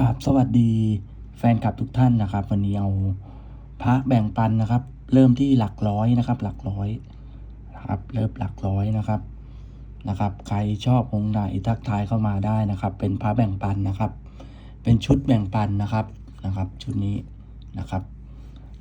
กราบสวัสดีแฟนคลับทุกท่านนะครับ วันนี้เอาพระแบ่งปันนะครับ เริ่มที่หลักร้อยนะครับ หลักร้อยนะครับ เริ่มหลักร้อยนะครับนะครับ ใครชอบองค์ไหนทักทายเข้ามาได้นะครับ เป็นพระแบ่งปันนะครับ เป็นชุดแบ่งปันนะครับนะครับ ชุดนี้นะครับ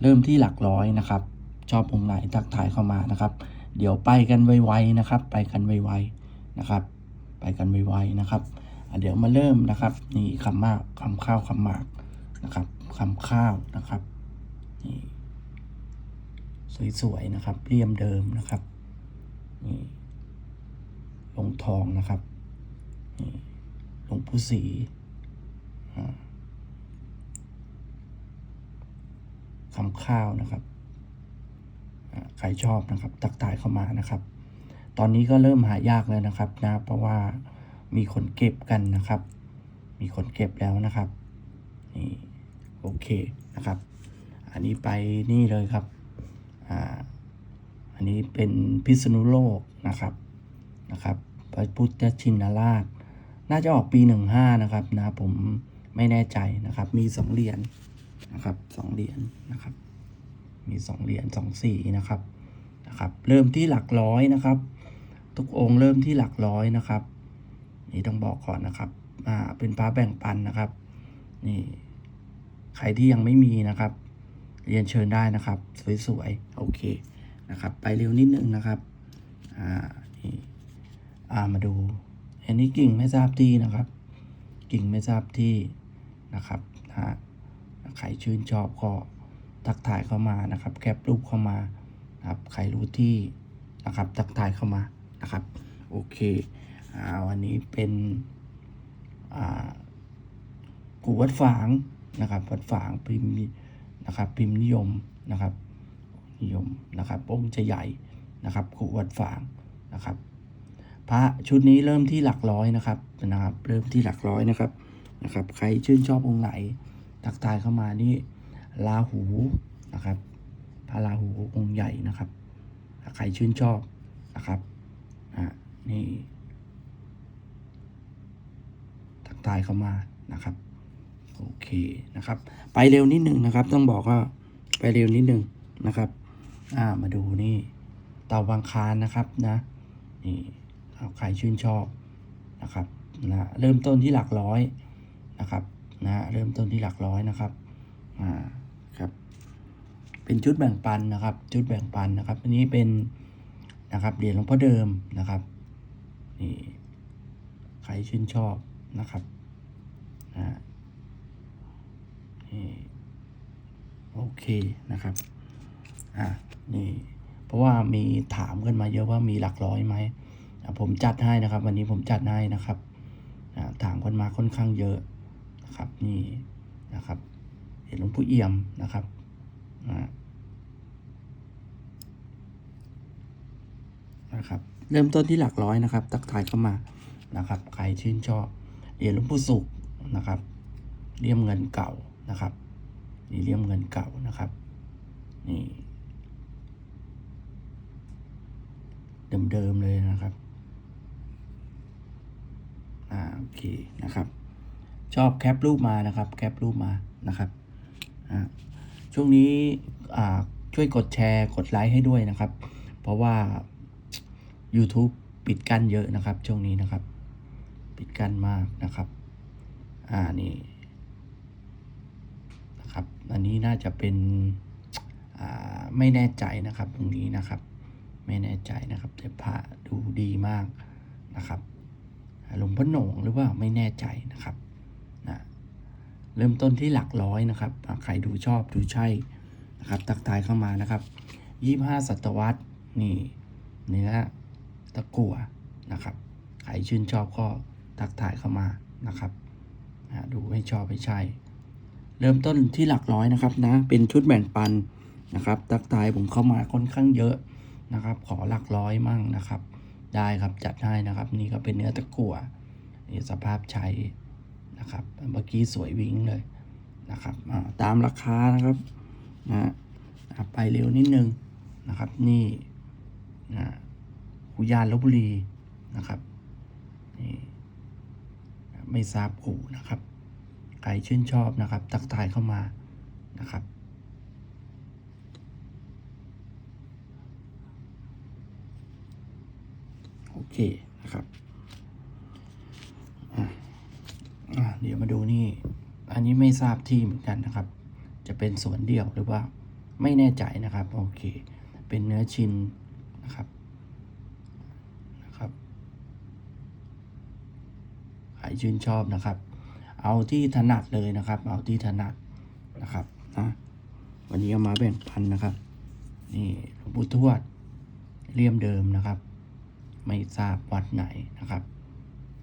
เริ่มที่หลักร้อยนะครับ ชอบองค์ไหนทักทายเข้ามานะครับ เดี๋ยวไปกันไวๆนะครับ ไปกันไวๆนะครับ ไปกันไวๆนะครับ เดี๋ยวมาเริ่มนะครับ นี่คำมากคำข้าวคำหมากนะครับคำข้าวนะครับนี่สวยๆนะครับเรียมเดิมนะครับนี่ลงทองนะครับนี่ลงผู้สีคำข้าวนะครับใครชอบนะครับ ตักตายเข้ามานะครับ ตอนนี้ก็เริ่มหายากแล้วนะครับนะเพราะว่า มีคนเก็บกันนะครับ มีคนเก็บแล้วนะครับนี่โอเคนะครับ อันนี้ไปนี่เลยครับอ่าอันนี้เป็นพิษณุโลกนะครับนะครับพระพุทธชินราช น่าจะออกปีหนึ่งห้านะครับนะผมไม่แน่ใจนะครับ มีสองเหรียญนะครับสองเหรียญนะครับ มีสองเหรียญสองสีนะครับนะครับ เริ่มที่หลักร้อยนะครับ ทุกองค์เริ่มที่หลักร้อยนะครับ นี่ต้องบอกก่อนนะครับ อ่า เป็นพระแบ่งปันนะครับ นี่ ใครที่ยังไม่มีนะครับ เรียนเชิญได้นะครับ สวยๆ โอเค นะครับ ไปเร็วนิดนึงนะครับ อ่า นี่ อ่า มาดู อันนี้กิ่งไม่ทราบที่นะครับ กิ่งไม่ทราบที่นะครับฮะใครชื่นชอบก็ทักทายเข้ามานะครับ แคปรูปเข้ามานะครับ ใครรู้ที่นะครับ ทักทายเข้ามานะครับ โอเค อ่าวันนี้เป็นอ่ากูวัดฝางนะครับ วัดฝางพิมพ์นะครับพิมพ์นิยมนะครับ นิยมนะครับองค์จะใหญ่นะครับกูวัดฝางนะครับ พระชุดนี้เริ่มที่หลักร้อยนะครับนะครับ เริ่มที่หลักร้อยนะครับนะครับ ใครชื่นชอบองค์ไหนทักทายเข้ามานี่ลาหูนะครับพระราหูองค์ใหญ่นะครับ ใครชื่นชอบนะครับ อ่า นี่ ทักทายเข้ามานะครับโอเคนะครับ ไปเร็วนิดนึงนะครับ ต้องบอกว่าไปเร็วนิดนึงนะครับอ่ามาดูนี่เตาบางคารนะครับนะนี่เอาใครชื่นชอบนะครับนะเริ่มต้นที่หลักร้อยนะครับนะเริ่มต้นที่หลักร้อยนะครับอ่าครับเป็นชุดแบ่งปันนะครับ ชุดแบ่งปันนะครับอันนี้เป็นนะครับเหรียญหลวงพ่อเดิมนะครับนี่ใครชื่นชอบ นะครับนี่โอเคนะครับอ่านี่เพราะว่ามีถามกันมาเยอะว่ามีหลักร้อยไหมอะผมจัดให้นะครับ วันนี้ผมจัดให้นะครับอ่าถามกันมาค่อนข้างเยอะนะครับนี่นะครับเหรียญหลวงพ่อเอี่ยมนะครับอ่านะครับ เริ่มต้นที่หลักร้อยนะครับ ตักทายเข้ามานะครับ ใครชื่นชอบ เหรียญหลวงปู่สุขนะครับเลี่ยมเงินเก่านะครับนี่เลี่ยมเงินเก่านะครับนี่เดิมๆเลยนะครับอ่าโอเคนะครับ ชอบแคปรูปมานะครับ แคปรูปมานะครับอ่าช่วงนี้อ่าช่วยกดแชร์กดไลค์ให้ด้วยนะครับ เพราะว่า YouTube ปิดกั้นเยอะนะครับ ช่วงนี้นะครับ ปิดกั้นมากนะครับ อ่านี่นะครับ อันนี้น่าจะเป็นอ่าไม่แน่ใจนะครับตรงนี้นะครับ ไม่แน่ใจนะครับแต่พระดูดีมากนะครับหลวงพ่อหนงหรือว่าไม่แน่ใจนะครับนะเริ่มต้นที่หลักร้อยนะครับ ใครดูชอบดูใช่นะครับ ตักทายเข้ามานะครับยี่ห้าศตวรรษนี่เนื้อตะกั่วนะครับ ใครชื่นชอบก็ ทักทายเข้ามานะครับดูให้ชอบให้ใช่ เริ่มต้นที่หลักร้อยนะครับนะเป็นชุดแบ่งปันนะครับทักทายผมเข้ามาค่อนข้างเยอะนะครับ ขอหลักร้อยมั่งนะครับ ได้ครับจัดให้นะครับ นี่ก็เป็นเนื้อตะกั่วนี่สภาพใช้นะครับเมื่อกี้สวยวิ่งเลยนะครับาตามราคานะครับนะไปเร็วนิดนึงนะครับนี่นะอุยานลบบุรีนะครับนี่ ไม่ทราบกูนะครับ ใครชื่นชอบนะครับ ตักทายเข้ามานะครับ โอเคนะครับเดี๋ยวมาดูนี่ อันนี้ไม่ทราบที่เหมือนกันนะครับ จะเป็นสวนเดี่ยวหรือว่าไม่แน่ใจนะครับ โอเค เป็นเนื้อชิ้นนะครับ ใครชื่นชอบนะครับ เอาที่ถนัดเลยนะครับ เอาที่ถนัดนะครับนะวันนี้เอามาแบ่งปันนะครับ นี่หลวงปู่ทวดเลี่ยมเดิมนะครับ ไม่ทราบวัดไหนนะครับ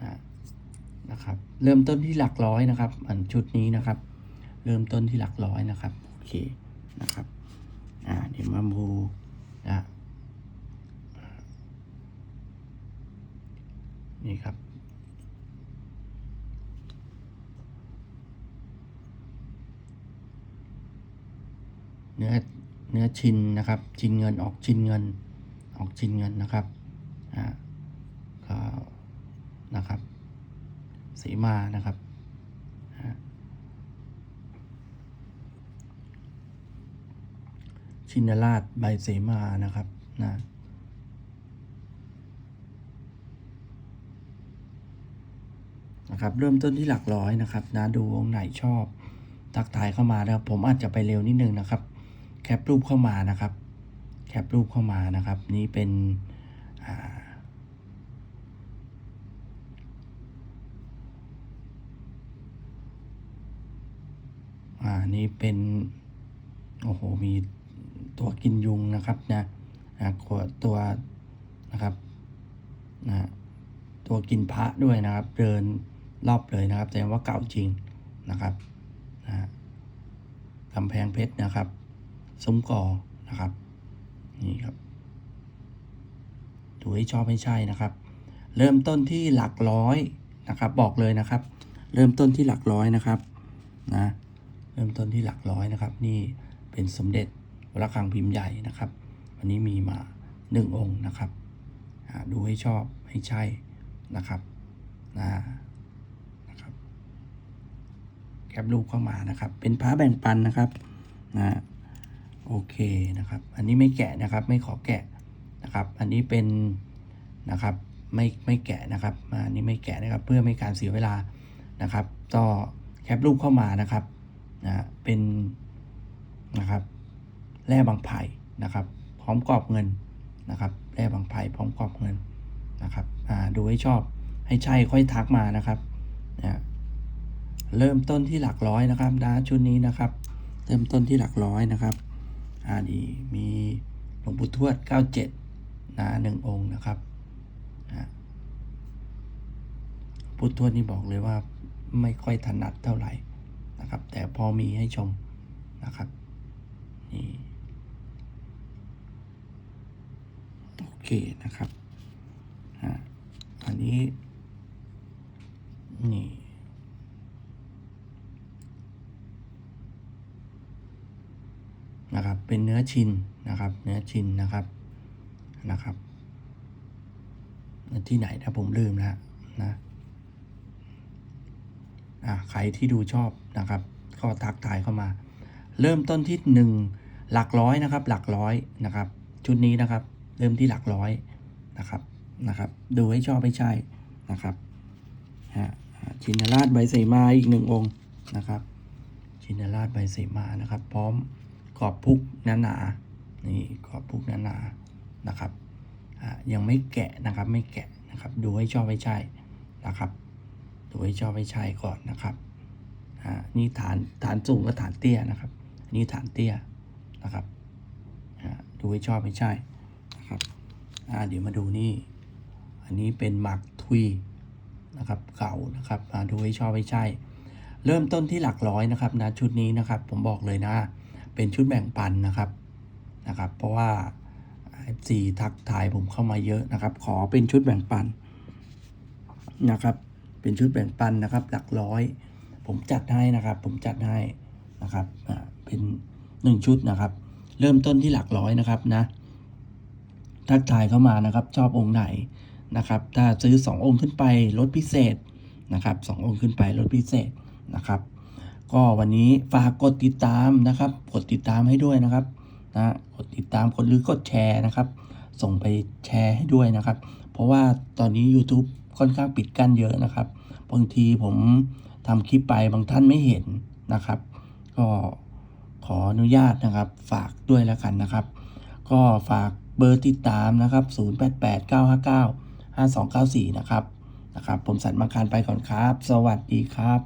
นะนะครับ เริ่มต้นที่หลักร้อยนะครับ อันชุดนี้นะครับ เริ่มต้นที่หลักร้อยนะครับโอเคนะครับอ่าเดี๋ยวมาดูนะนี่ครับ เนื้อเนื้อชิ้นนะครับ ชิ้นเงินออกชิ้นเงิน ออกชิ้นเงินนะครับอ่าก็นะครับสีมานะครับชินราชใบเสมานะครับนะนะครับ เริ่มต้นที่หลักร้อยนะครับนะดูองไหนชอบ ทักทายเข้ามานะครับผมอาจจะไปเร็วนิดนึงนะครับ แคปรูปเข้ามานะครับ แคปรูปเข้ามานะครับ นี่เป็นอ่านี่เป็น โอ้โห มีตัวกินยุงนะครับนะนะขวดตัวนะครับนะตัวกินพระด้วยนะครับ เดินรอบเลยนะครับแสดงว่าเก่าจริงนะครับนะกำแพงเพชรนะครับ ซุ้มกอนะครับ นี่ครับ ดูให้ชอบให้ใช่นะครับ เริ่มต้นที่หลักร้อยนะครับ บอกเลยนะครับ เริ่มต้นที่หลักร้อยนะครับนะเริ่มต้นที่หลักร้อยนะครับ นี่เป็นสมเด็จวระฆังพิมพ์ใหญ่นะครับ วันนี้มีมาหนึ่งองค์นะครับดูให้ชอบให้ใช่นะครับนะนะครับ แคปรูปเข้ามานะครับ เป็นพระแบ่งปันนะครับนะ โอเคนะครับ อันนี้ไม่แกะนะครับ ไม่ขอแกะนะครับ อันนี้เป็นนะครับ ไม่ไม่แกะนะครับ อันนี้ไม่แกะนะครับ เพื่อไม่การเสียเวลานะครับ ก็แคปรูปเข้ามานะครับนะเป็นนะครับแร่บางไผ่นะครับ พร้อมกรอบเงินนะครับแร่บางไผ่พร้อมกรอบเงินนะครับอ่าดูให้ชอบให้ใช่ค่อยทักมานะครับนะเริ่มต้นที่หลักร้อยนะครับนะชุดนี้นะครับ เริ่มต้นที่หลักร้อยนะครับ่าดีมีหลวงปู่ทวด 97 นะหนึ่งองค์นะครับนะพุทธทวดนี่บอกเลยว่าไม่ค่อยถนัดเท่าไหร่นะครับ แต่พอมีให้ชมนะครับนี่โอเคนะครับอ่าอันนี้นี่ นะครับ เป็นเนื้อชินนะครับ เนื้อชินนะครับนะครับ ที่ไหนนะผมลืมแล้วนะอะใครที่ดูชอบนะครับ ก็ทักทายเข้ามา เริ่มต้นที่หนึ่งหลักร้อยนะครับ หลักร้อยนะครับ ชุดนี้นะครับ เริ่มที่หลักร้อยนะครับนะครับ ดูให้ชอบให้ใช่นะครับฮะชินราชใบเสมาอีกหนึ่งองค์นะครับชินราชใบเสมานะครับ พร้อม กรอบพุกหนาหนาๆนี่กรอบพุกหนาหนาๆนะครับอ่ายังไม่แกะนะครับไม่แกะนะครับ ดูให้ชอบให้ใช่นะครับดูให้ชอบให้ใช่ก่อนนะครับอ่านี่ฐานฐานสูงกับฐานเตี้ยนะครับอันนี่ฐานเตี้ยนะครับอ่าดูให้ชอบให้ใช่นะครับอ่าเดี๋ยวมาดูนี่ อันนี้เป็นหมักทุยนะครับเก่านะครับอ่าดูให้ชอบให้ใช่ เริ่มต้นที่หลักร้อยนะครับนะชุดนี้นะครับ ผมบอกเลยนะ เป็นชุดแบ่งปันนะครับนะครับ เพราะว่า FC ทักทายผมเข้ามาเยอะนะครับ ขอเป็นชุดแบ่งปันนะครับ เป็นชุดแบ่งปันนะครับ หลักร้อย ผมจัดให้นะครับ ผมจัดให้นะครับอ่าเป็นหนึ่งชุดนะครับ เริ่มต้นที่หลักร้อยนะครับนะ ทักทายเข้ามานะครับ ชอบองค์ไหนนะครับ ถ้าซื้อ 2 องค์ขึ้นไปลดพิเศษนะครับสององค์ขึ้นไปลดพิเศษนะครับ ก็วันนี้ฝากกดติดตามนะครับ กดติดตามให้ด้วยนะครับนะกดติดตามกดหรือกดแชร์นะครับ ส่งไปแชร์ให้ด้วยนะครับ เพราะว่าตอนนี้ YouTube ค่อนข้างปิดกั้นเยอะนะครับบางทีผมทำคลิปไปบางท่านไม่เห็นนะครับ ก็ขออนุญาตนะครับ ฝากด้วยแล้วกันนะครับ ก็ฝากเบอร์ติดตามนะครับ 0889595294 นะครับนะครับ ผมสันมาการไปก่อนครับ สวัสดีครับ